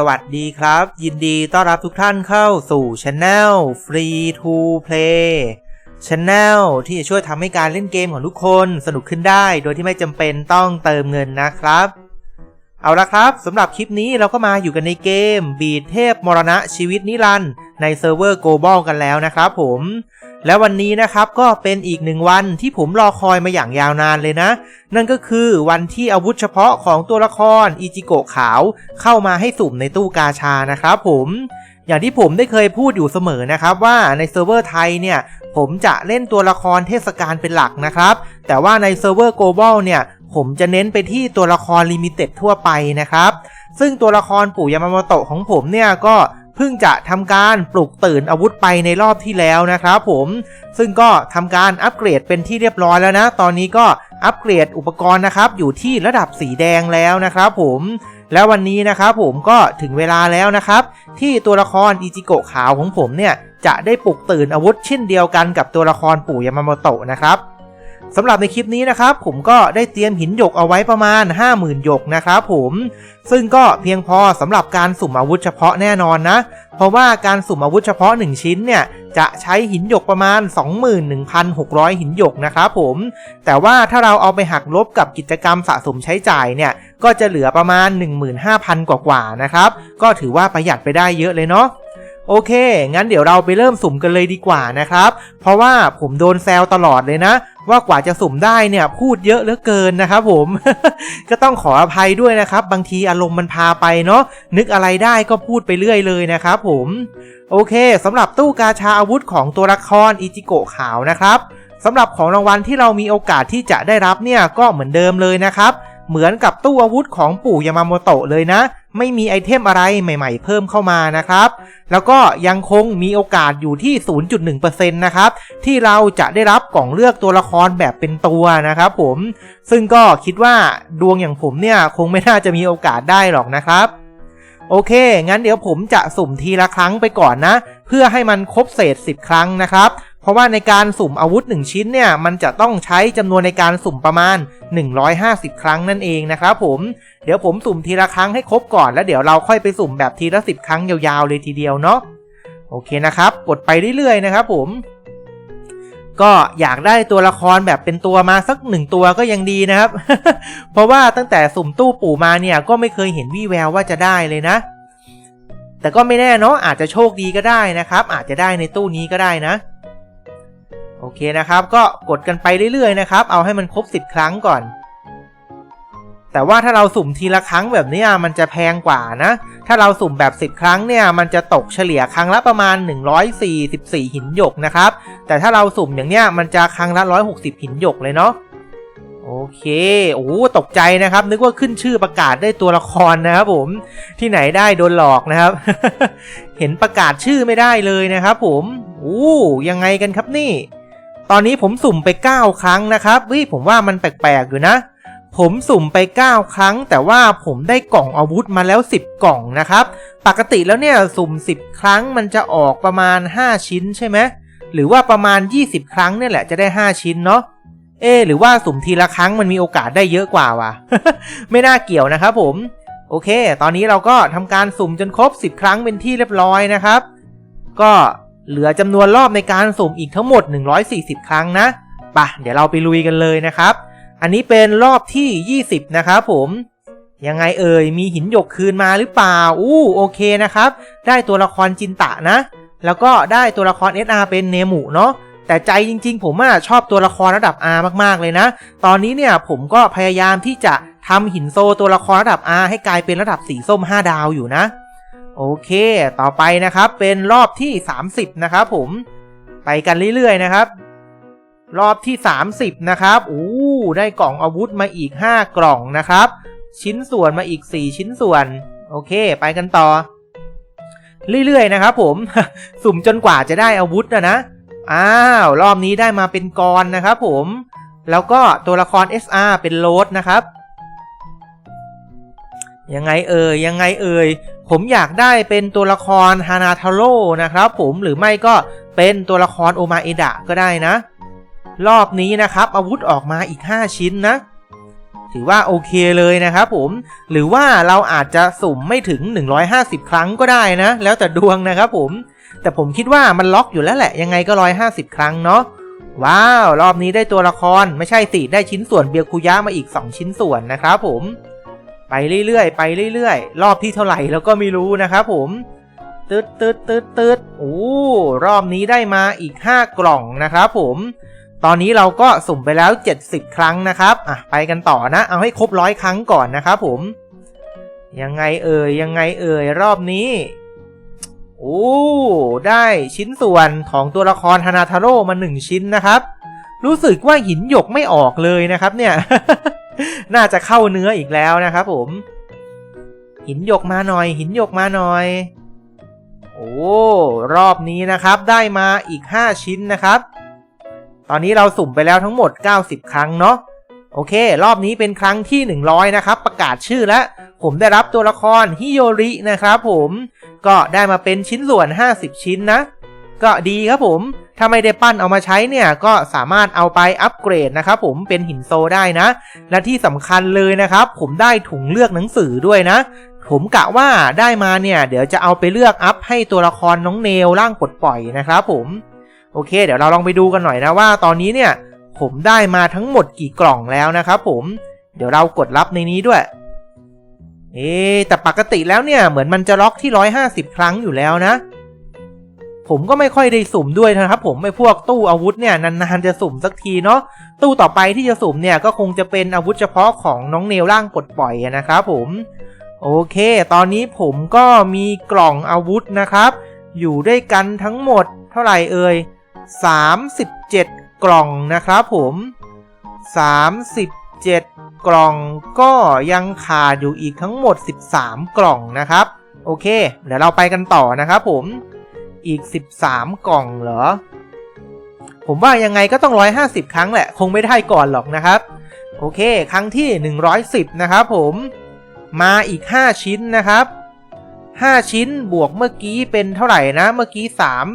สวัสดีครับ ยินดีต้อนรับทุกท่านเข้าสู่ช anel Free to Play Channel ที่จะช่วยทำให้การเล่นเกมของทุกคนสนุกขึ้นได้ โดยที่ไม่จำเป็นต้องเติมเงินนะครับ เอาละครับสำหรับคลิปนี้เราก็มาอยู่กันในเกม บีดเทพมรณะชีวิตนิรันดร์ ในเซิร์ฟเวอร์ Global กันแล้วนะครับผม และวันนี้นะครับก็เป็นอีกหนึ่งวันที่ผมรอคอยมาอย่างยาวนานเลยนะ นั่นก็คือวันที่อาวุธเฉพาะของตัวละครอิจิโกะขาวเข้ามาให้สุ่มในตู้กาชานะครับผมอย่างที่ผมได้เคยพูดอยู่เสมอนะครับว่าในเซิร์ฟเวอร์ไทยเนี่ยผมจะเล่นตัวละครเทศกาลเป็นหลักนะครับ แต่ว่าในเซิร์ฟเวอร์ global เนี่ยผมจะเน้นไปที่ตัวละครลิมิเต็ดทั่วไปนะครับ ซึ่งตัวละครปู่ยามาโมโตะของผมเนี่ยก็ เพิ่งจะทำการปลุกตื่นอาวุธไปในรอบที่แล้วนะครับผมซึ่งก็ทำการอัปเกรดเป็นที่เรียบร้อยแล้วนะ ตอนนี้ก็อัปเกรดอุปกรณ์นะครับ อยู่ที่ระดับสีแดงแล้วนะครับผมแล้ววันนี้นะครับผมก็ถึงเวลาแล้วนะครับ ที่ตัวละครอิจิโกะขาวของผมเนี่ยจะได้ปลุกตื่นอาวุธเช่นเดียวกันกับตัวละครปู่ยามาโมโตะนะครับ สำหรับในคลิปนี้นะครับผมก็ได้เตรียมหินหยกเอาไว้ประมาณ 50,000หยกนะครับผมซึ่งก็เพียงพอสำหรับการสุ่มอาวุธเฉพาะแน่นอนนะ เพราะว่าการสุ่มอาวุธเฉพาะ 1 ชิ้นเนี่ยจะใช้หินหยกประมาณ 21,600 หินหยกนะครับผม แต่ว่าถ้าเราเอาไปหักลบกับกิจกรรมสะสมใช้จ่ายเนี่ย ก็จะเหลือประมาณ 15,000 กว่าๆนะครับ ก็ถือว่าประหยัดไปได้เยอะเลยเนาะโอเค งั้นเดี๋ยวเราไปเริ่มสุ่มกันเลยดีกว่านะครับ เพราะว่าผมโดนแซวตลอดเลยนะ ว่ากว่าจะสุ่มได้เนี่ยพูดเยอะเหลือเกินนะครับผมก็ต้องขออภัยด้วยนะครับ บางทีอารมณ์มันพาไปเนาะนึกอะไรได้ก็พูดไปเรื่อยเลยนะครับผมโอเคสำหรับตู้กาชาอาวุธของตัวละครอิจิโกะขาวนะครับสำหรับของรางวัลที่เรามีโอกาสที่จะได้รับเนี่ยก็เหมือนเดิมเลยนะครับ เหมือนกับตู้อาวุธของปู่ยามาโมโตะเลยนะ ไม่มีไอเทมอะไรใหม่ๆ เพิ่มเข้ามานะครับ แล้วก็ยังคงมีโอกาสอยู่ที่ 0.1%นะครับ ที่เราจะได้รับกล่องเลือกตัวละครแบบเป็นตัวนะครับผม ซึ่งก็คิดว่าดวงอย่างผมเนี่ยคงไม่น่าจะมีโอกาสได้หรอกนะครับโอเค งั้นเดี๋ยวผมจะสุ่มทีละครั้งไปก่อนนะ เพื่อให้มันครบเศษ 10 ครั้งนะครับ เพราะว่าในการสุ่มอาวุธ 1 ชิ้นเนี่ยมันจะต้องใช้จำนวนในการสุ่มประมาณ 150 ครั้งนั่นเองนะครับผมเดี๋ยวผมสุ่มทีละครั้งให้ครบก่อน แล้วเดี๋ยวเราค่อยไปสุ่มแบบทีละ 10 ครั้งยาวๆเลยทีเดียวเนาะโอเคนะครับ กดไปเรื่อยๆนะครับผมก็อยากได้ตัวละครแบบเป็นตัวมาสักหนึ่งตัวก็ยังดีนะครับ เพราะว่าตั้งแต่สุ่มตู้ปู่มาเนี่ยก็ไม่เคยเห็นวี่แววว่าจะได้เลยนะ แต่ก็ไม่แน่เนาะอาจจะโชคดีก็ได้นะครับ อาจจะได้ในตู้นี้ก็ได้นะ โอเคนะครับ ก็กดกันไปเรื่อยๆนะครับ เอาให้มันครบ 10 ครั้งก่อน แต่ว่าถ้าเราสุ่มทีละครั้งแบบนี้มันจะแพงกว่านะ ถ้าเราสุ่มแบบ 10 ครั้งเนี่ย มันจะตกเฉลี่ยครั้งละประมาณ 144 หินหยกนะครับ แต่ถ้าเราสุ่มอย่างเนี้ยมันจะครั้งละ 160 หินหยกเลยเนาะโอเค โอ้ตกใจนะครับ นึกว่าขึ้นชื่อประกาศได้ตัวละครนะครับผม ที่ไหนได้โดนหลอกนะครับ เห็นประกาศชื่อไม่ได้เลยนะครับผม โอ้ยังไงกันครับนี่ ตอนนี้ผมสุ่มไป 9 ครั้งนะครับวิผมว่ามันแปลกๆอยู่นะ ผมสุ่มไป 9 ครั้ง แต่ว่าผมได้กล่องอาวุธมาแล้ว 10 กล่องนะครับ ปกติแล้วเนี่ยสุ่ม 10 ครั้งมันจะออกประมาณ 5 ชิ้นใช่ไหมหรือว่าประมาณ 20 ครั้งเนี่ยแหละจะได้ 5 ชิ้นเนาะเอ หรือว่าสุ่มทีละครั้งมันมีโอกาสได้เยอะกว่าวะไม่น่าเกี่ยวนะครับผมโอเค ตอนนี้เราก็ทำการสุ่มจนครบ 10 ครั้งเป็นที่เรียบร้อยนะครับ ก็ เหลือจำนวนรอบในการสุ่มอีกทั้งหมด 140 ครั้งนะปะเดี๋ยวเราไปลุยกันเลยนะครับ อันนี้เป็นรอบที่ 20 นะครับผมยังไงเอ่ย มีหินหยกคืนมาหรือเปล่า อู้โอเคนะครับ ได้ตัวละครจินตะนะ แล้วก็ได้ตัวละคร SR เป็นเนมุเนาะ แต่ใจจริงๆ ผมอะชอบตัวละครระดับ R มากๆเลยนะ ตอนนี้เนี่ยผมก็พยายามที่จะทำหินโซตัวละครระดับ R ให้กลายเป็นระดับสีส้ม 5 ดาวอยู่นะ โอเค ต่อไปนะครับเป็นรอบที่ 30 นะครับผม ไปกันเรื่อยๆนะครับ รอบที่ 30 นะครับอู้ได้กล่องอาวุธมาอีก 5 กล่องนะครับ ชิ้นส่วนมาอีก 4 ชิ้นส่วน โอเค ไปกันต่อ เรื่อยๆนะครับผม สุ่มจนกว่าจะได้อาวุธนะนะ อ้าว รอบนี้ได้มาเป็นกรนะครับผม แล้วก็ตัวละคร SR เป็นโรสนะครับ ยังไงเอ่ยยังไงเอ่ยผมอยากได้เป็นตัวละครฮานาทาโร่นะครับผมหรือไม่ก็เป็นตัวละครโอมาเอดะก็ได้นะ รอบนี้นะครับอาวุธออกมาอีก 5 ชิ้นนะ ถือว่าโอเคเลยนะครับผมหรือว่าเราอาจจะสุ่มไม่ถึง 150 ครั้งก็ได้นะ แล้วแต่ดวงนะครับผม แต่ผมคิดว่ามันล็อกอยู่แล้วแหละยังไงก็ 150 ครั้งเนาะว้าว รอบนี้ได้ตัวละครไม่ใช่สิได้ชิ้นส่วนเบียคุยะมาอีก 2 ชิ้นส่วนนะครับผม ไปเรื่อยๆ ไปเรื่อยๆ รอบที่เท่าไหร่เราก็ไม่รู้นะครับผมตืดตืดตืดตืดโอ้รอบนี้ได้มาอีก 5 กล่องนะครับผม ตอนนี้เราก็สุ่มไปแล้ว 70 ครั้งนะครับอะไปกันต่อนะ เอาให้ครบร้อยครั้งก่อนนะครับผม ยังไงเอ่ยยังไงเอ่ยรอบนี้โอ้ได้ชิ้นส่วนของตัวละครฮานาทาโร่มา1ชิ้นนะครับ รู้สึกว่าหินหยกไม่ออกเลยนะครับเนี่ย น่าจะเข้าเนื้ออีกแล้วนะครับผม หินหยกมาหน่อย หินหยกมาหน่อย โอ้รอบนี้นะครับได้มาอีก 5 ชิ้นนะครับ ตอนนี้เราสุ่มไปแล้วทั้งหมด 90 ครั้งเนาะโอเค รอบนี้เป็นครั้งที่ 100 นะครับ ประกาศชื่อแล้ว ผมได้รับตัวละครฮิโยรินะครับผม ก็ได้มาเป็นชิ้นส่วน 50 ชิ้นนะ ก็ดีครับผม ถ้าไม่ได้ปั้นเอามาใช้เนี่ยก็สามารถเอาไปอัปเกรดนะครับผมเป็นหินโซได้นะ และที่สำคัญเลยนะครับ ผมได้ถุงเลือกหนังสือด้วยนะ ผมกะว่าได้มาเนี่ยเดี๋ยวจะเอาไปเลือกอัพให้ตัวละครน้องเนลร่างปลดปล่อยนะครับผมโอเค เดี๋ยวเราลองไปดูกันหน่อยนะว่าตอนนี้เนี่ยผมได้มาทั้งหมดกี่กล่องแล้วนะครับผมเดี๋ยวเรากดรับในนี้ด้วย เอ๊แต่ปกติแล้วเนี่ยเหมือนมันจะล็อกที่ 150 ครั้งอยู่แล้วนะ ผมก็ไม่ค่อยได้สุ่มด้วยนะครับผมไม่พวกตู้อาวุธเนี่ยนานๆจะสุ่มสักทีเนาะตู้ต่อไปที่จะสุ่มเนี่ยก็คงจะเป็นอาวุธเฉพาะของน้องเนลร่างปลดปล่อยนะครับผมโอเค ตอนนี้ผมก็มีกล่องอาวุธนะครับ อยู่ด้วยกันทั้งหมดเท่าไหร่เอ่ย37 กล่องนะครับผม 37 กล่องก็ยังขาดอยู่อีกทั้งหมด 13 กล่องนะครับ โอเค เดี๋ยวเราไปกันต่อนะครับผม อีก 13 กล่องเหรอ ผมว่ายังไงก็ต้อง 150 ครั้งแหละ คงไม่ได้ก่อนหรอกนะครับ โอเค ครั้งที่ 110 นะครับผมมาอีก 5 ชิ้นนะครับ 5 ชิ้นบวกเมื่อกี้เป็นเท่าไหร่นะ เมื่อกี้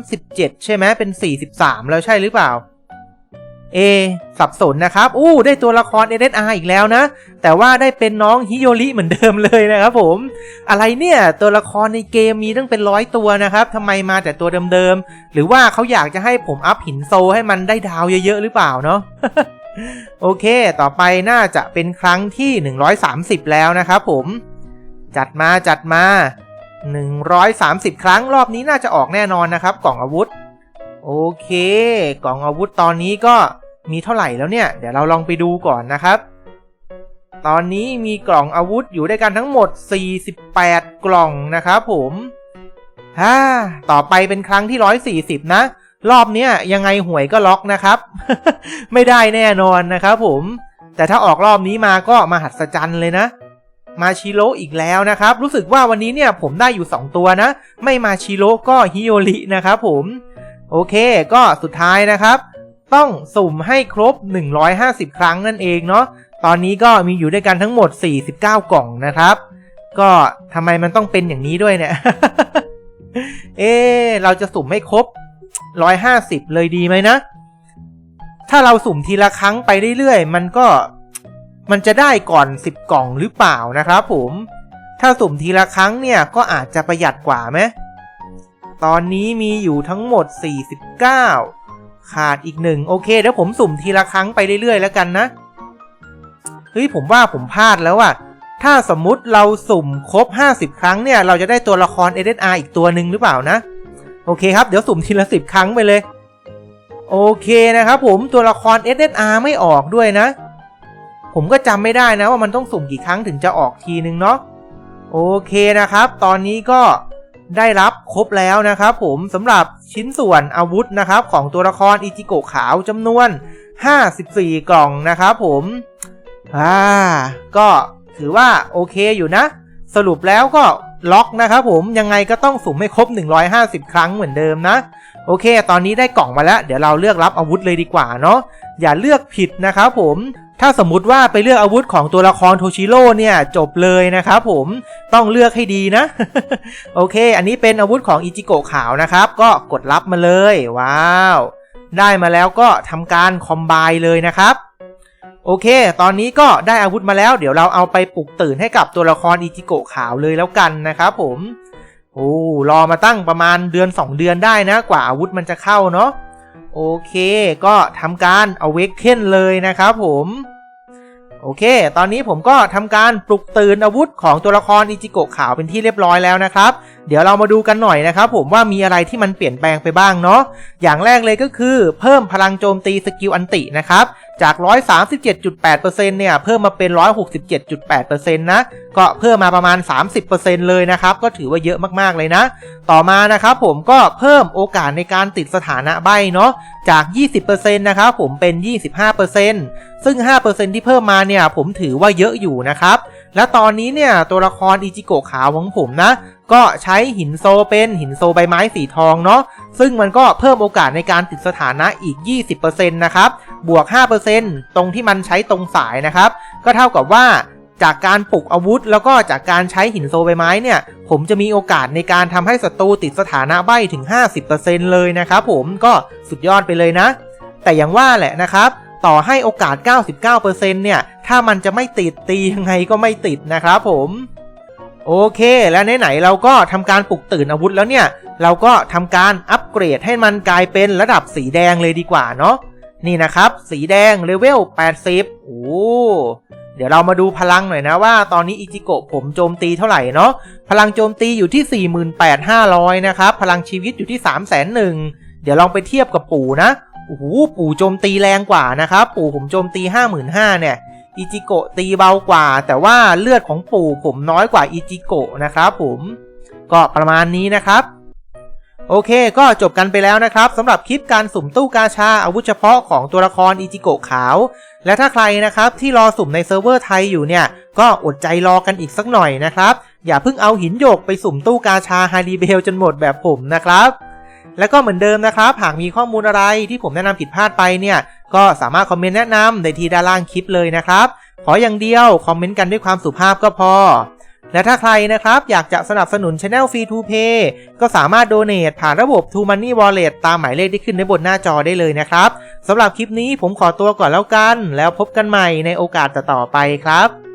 37 ใช่ไหมเป็น 43 แล้วใช่หรือเปล่า เอสับสนนะครับ อู้ได้ตัวละคร SSR อีกแล้วนะ แต่ว่าได้เป็นน้องฮิโยริเหมือนเดิมเลยนะครับผม อะไรเนี่ยตัวละครในเกมมีตั้งเป็นร้อยตัวนะครับทำไมมาแต่ตัวเดิมๆ หรือว่าเขาอยากจะให้ผมอัพหินโซให้มันได้ดาวเยอะๆ หรือเปล่าเนาะโอเค ต่อไปน่าจะเป็นครั้งที่ 130 แล้วนะครับผม จัดมาจัดมา 130 ครั้งรอบนี้น่าจะออกแน่นอนนะครับ กล่องอาวุธ โอเค กล่องอาวุธตอนนี้ก็ มีเท่าไหร่แล้วเนี่ย เดี๋ยวเราลองไปดูก่อนนะครับ ตอนนี้มีกล่องอาวุธอยู่ด้วยกันทั้งหมด 48 กล่องนะครับผมฮ่าต่อไปเป็นครั้งที่ 140 นะ รอบเนี้ยยังไงหวยก็ล็อกนะครับ ไม่ได้แน่นอนนะครับผม แต่ถ้าออกรอบนี้มาก็มาหัศจรรย์เลยนะ มาชิโร่อีกแล้วนะครับ รู้สึกว่าวันนี้เนี่ยผมได้อยู่ 2 ตัวนะ ไม่มาชิโร่ก็ฮิโยรินะครับผม โอเค ก็สุดท้ายนะครับ ต้องสุ่มให้ครบ 150 ครั้งนั่นเองเนาะ ตอนนี้ก็มีอยู่ด้วยกันทั้งหมด 49 กล่องนะครับ ก็ทำไมมันต้องเป็นอย่างนี้ด้วยเนี่ย เอ๊เราจะสุ่มให้ครบ 150 เลยดีไหมนะ ถ้าเราสุ่มทีละครั้งไปเรื่อยๆ มันก็มันจะได้ก่อน 10 กล่องหรือเปล่านะครับผม ถ้าสุ่มทีละครั้งเนี่ยก็อาจจะประหยัดกว่าไหมตอนนี้มีอยู่ทั้งหมด 49 ขาดอีกหนึ่งโอเคเดี๋ยวผมสุ่มทีละครั้งไปเรื่อยๆแล้วกันนะ เฮ้ยผมว่าผมพลาดแล้วอะถ้าสมมุติเราสุ่มครบ 50 ครั้งเนี่ย เราจะได้ตัวละคร SSR อีกตัวหนึ่งหรือเปล่านะ โอเคครับ เดี๋ยวสุ่มทีละ 10 ครั้งไปเลย โอเคนะครับผมตัวละคร SSR ไม่ออกด้วยนะ ผมก็จำไม่ได้นะว่ามันต้องสุ่มกี่ครั้งถึงจะออกทีนึงเนาะโอเคนะครับ ตอนนี้ก็ได้รับครบแล้วนะครับผมสำหรับ ชิ้นส่วนอาวุธนะครับของตัวละครอิจิโกะขาวจำนวน 54 กล่องนะครับผมอ่าก็ถือว่าโอเคอยู่นะ สรุปแล้วก็ล็อกนะครับผมยังไงก็ต้องสุ่มให้ครบ 150 ครั้งเหมือนเดิมนะ โอเค ตอนนี้ได้กล่องมาแล้ว เดี๋ยวเราเลือกรับอาวุธเลยดีกว่าเนาะอย่าเลือกผิดนะครับผม ถ้าสมมุติว่าไปเลือกอาวุธของตัวละครโทชิโร่เนี่ยจบเลยนะครับผมต้องเลือกให้ดีนะ โอเค อันนี้เป็นอาวุธของอิจิโกะขาวนะครับ ก็กดรับมาเลย ว้าว ได้มาแล้วก็ทำการคอมไบเลยนะครับโอเค ตอนนี้ก็ได้อาวุธมาแล้ว เดี๋ยวเราเอาไปปลุกตื่นให้กับตัวละครอิจิโกะขาวเลยแล้วกันนะครับผม โอ้ รอมาตั้งประมาณเดือน 2 เดือนได้นะ กว่าอาวุธมันจะเข้าเนาะ โอเค ก็ทำการเอาเวกเคนเลยนะครับผมโอเค ตอนนี้ผมก็ทำการปลุกตื่นอาวุธของตัวละครอิจิโกะขาวเป็นที่เรียบร้อยแล้วนะครับเดี๋ยวเรามาดูกันหน่อยนะครับผมว่ามีอะไรที่มันเปลี่ยนแปลงไปบ้างเนาะอย่างแรกเลยก็คือ เพิ่มพลังโจมตีสกิลอันตินะครับจาก 137.8%เนี่ยเพิ่มมาเป็น 167.8%นะก็เพิ่มมาประมาณ 30%เลยนะครับ ก็ถือว่าเยอะมากๆเลยนะ ต่อมานะครับผมก็เพิ่มโอกาสในการติดสถานะใบเนาะจาก 20%นะครับผมเป็น 25%ซึ่ง 5%ที่เพิ่มมาเนี่ยผมถือว่าเยอะอยู่นะครับ และตอนนี้เนี่ยตัวละครอิจิโกะขาวของผมนะ ก็ใช้หินโซเป็นหินโซใบไม้สีทองเนาะซึ่งมันก็เพิ่มโอกาสในการติดสถานะอีก 20%นะครับ บวก 5%ตรงที่มันใช้ตรงสายนะครับ ก็เท่ากับว่าจากการปลุกอาวุธ แล้วก็จากการใช้หินโซใบไม้เนี่ย ผมจะมีโอกาสในการทำให้ศัตรูติดสถานะใบถึง 50%เลยนะครับผมก็สุดยอดไปเลยนะ แต่อย่างว่าแหละนะครับ ต่อให้โอกาส 99%เนี่ย ถ้ามันจะไม่ติดตียังไงก็ไม่ติดนะครับผม โอเค แล้วไหนๆเราก็ทำการปลุกตื่นอาวุธแล้วเนี่ย เราก็ทำการอัปเกรดให้มันกลายเป็นระดับสีแดงเลยดีกว่าเนาะนี่นะครับ สีแดงเลเวล 80 โอ้เดี๋ยวเรามาดูพลังหน่อยนะว่าตอนนี้อิจิโกะผมโจมตีเท่าไหร่เนาะพลังโจมตีอยู่ที่ 48,500 นะครับ พลังชีวิตอยู่ที่ 301,000 เดี๋ยวลองไปเทียบกับปู่นะโอ้โหปู่โจมตีแรงกว่านะครับ ปู่ผมโจมตี 55,000 เนี่ย อิจิโกะตีเบากว่า แต่ว่าเลือดของปู่ผมน้อยกว่าอิจิโกะนะครับผมก็ประมาณนี้นะครับโอเค ก็จบกันไปแล้วนะครับสำหรับคลิปการสุ่มตู้กาชาอาวุธเฉพาะของตัวละครอิจิโกะขาว และถ้าใครนะครับที่รอสุ่มในเซิร์ฟเวอร์ไทยอยู่เนี่ย ก็อดใจรอกันอีกสักหน่อยนะครับ อย่าเพิ่งเอาหินโยกไปสุ่มตู้กาชาฮารีเบลจนหมดแบบผมนะครับ แล้วก็เหมือนเดิมนะครับ หากมีข้อมูลอะไรที่ผมแนะนำผิดพลาดไปเนี่ย ก็สามารถคอมเมนต์แนะนำในที่ด้านล่างคลิปเลยนะครับ ขออย่างเดียวคอมเมนต์กันด้วยความสุภาพก็พอ และถ้าใครนะครับอยากจะสนับสนุน Channel Free to Pay ก็สามารถโดเน a ผ่านระบบ To Money Wallet ตามหมายเลขที่ขึ้นในบนหน้าจอได้เลยนะครับสำหรับคลิปนี้ผมขอตัวก่อนแล้วกัน แล้วพบกันใหม่ในโอกาสต่อๆไปครับ